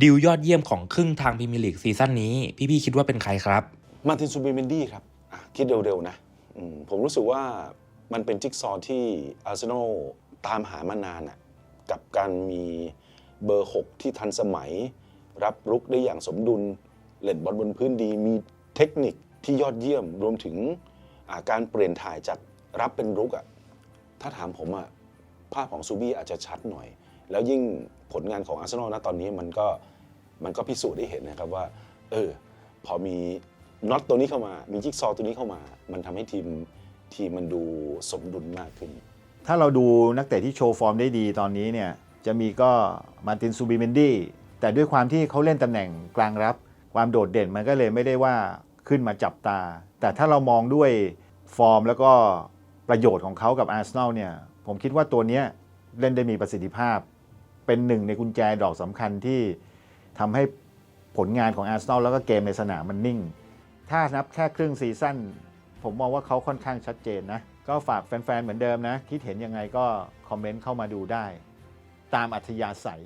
ดิวยอดเยี่ยมของครึ่งทางพรีเมียร์ลีกซีซั่นนี้ พี่ๆคิดว่าเป็นใครครับ มาร์ตินซูบิเมนดี้ครับอะคิดเร็วๆนะอืมผมรู้สึกว่ามันเป็นจิ๊กซอว์ที่อาร์เซนอลตามหามานานอะกับการมีเบอร์ 6 ที่ทันสมัย รับรุกได้อย่างสมดุล เล่นบอลบนพื้นดี มีเทคนิคที่ยอดเยี่ยมรวมถึงอ่าการเปลี่ยนถ่ายจากรับเป็นรุกอะถ้าถามผมอะภาพของซูบี้อาจจะชัดหน่อย แล้วยิ่งผลงานของอาร์เซนอลนะตอนนี้มันก็มันก็พิสูจน์ได้เห็นนะครับว่า เออ พอมีน็อตตัวนี้เข้ามา มีจิ๊กซอตัวนี้เข้ามา มันทำให้ทีมทีมมันดูสมดุลมากขึ้น ถ้าเราดูนักเตะที่โชว์ฟอร์มได้ดีตอนนี้เนี่ยจะมีก็มาตินซูบิเมนดี้แต่ด้วยความที่เขาเล่นตำแหน่งกลางรับ ความโดดเด่นมันก็เลยไม่ได้ว่าขึ้นมาจับตา แต่ถ้าเรามองด้วยฟอร์มแล้วก็ประโยชน์ของเขากับอาร์เซนอลเนี่ยผมคิดว่าตัวเนี้ยเล่นได้มีประสิทธิภาพ เป็นหนึ่งในกุญแจดอกสำคัญที่ทำให้ผลงานของอาร์เซนอลแล้วก็เกมในสนามมันนิ่ง ถ้านับแค่ครึ่งซีซั่นผมมองว่าเขาค่อนข้างชัดเจนนะ ก็ฝากแฟนๆ เหมือนเดิมนะ คิดเห็นยังไงก็คอมเมนต์เข้ามาดูได้ ตามอัธยาศัย